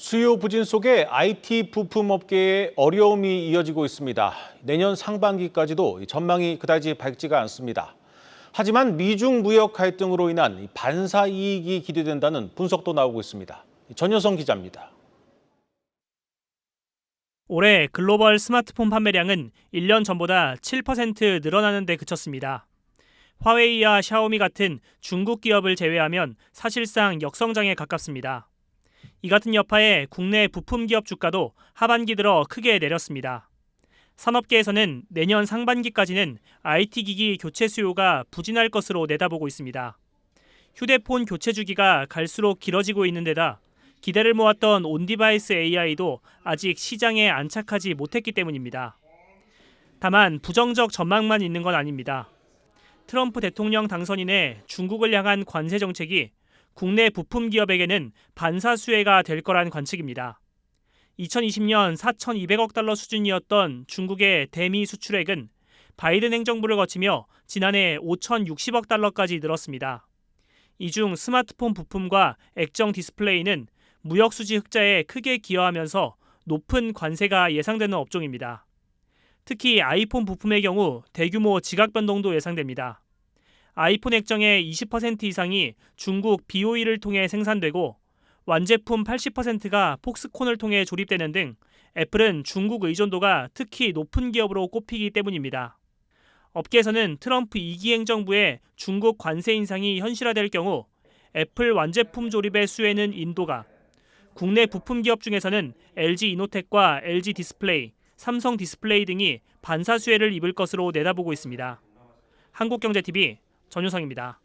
수요 부진 속에 IT 부품 업계에 어려움이 이어지고 있습니다. 내년 상반기까지도 전망이 그다지 밝지가 않습니다. 하지만 미중 무역 갈등으로 인한 반사 이익이 기대된다는 분석도 나오고 있습니다. 전효성 기자입니다. 올해 글로벌 스마트폰 판매량은 1년 전보다 7% 늘어나는 데 그쳤습니다. 화웨이와 샤오미 같은 중국 기업을 제외하면 사실상 역성장에 가깝습니다. 이 같은 여파에 국내 부품 기업 주가도 하반기 들어 크게 내렸습니다. 산업계에서는 내년 상반기까지는 IT 기기 교체 수요가 부진할 것으로 내다보고 있습니다. 휴대폰 교체 주기가 갈수록 길어지고 있는 데다 기대를 모았던 온디바이스 AI도 아직 시장에 안착하지 못했기 때문입니다. 다만 부정적 전망만 있는 건 아닙니다. 트럼프 대통령 당선인의 중국을 향한 관세 정책이 국내 부품 기업에게는 반사 수혜가 될 거란 관측입니다. 2020년 4,200억 달러 수준이었던 중국의 대미 수출액은 바이든 행정부를 거치며 지난해 5,060억 달러까지 늘었습니다. 이 중 스마트폰 부품과 액정 디스플레이는 무역 수지 흑자에 크게 기여하면서 높은 관세가 예상되는 업종입니다. 특히 아이폰 부품의 경우 대규모 지각 변동도 예상됩니다. 아이폰 액정의 20% 이상이 중국 BOE를 통해 생산되고 완제품 80%가 폭스콘을 통해 조립되는 등 애플은 중국 의존도가 특히 높은 기업으로 꼽히기 때문입니다. 업계에서는 트럼프 2기 행정부의 중국 관세 인상이 현실화될 경우 애플 완제품 조립의 수혜는 인도가 국내 부품 기업 중에서는 LG 이노텍과 LG 디스플레이, 삼성 디스플레이 등이 반사 수혜를 입을 것으로 내다보고 있습니다. 한국경제TV 전효성입니다.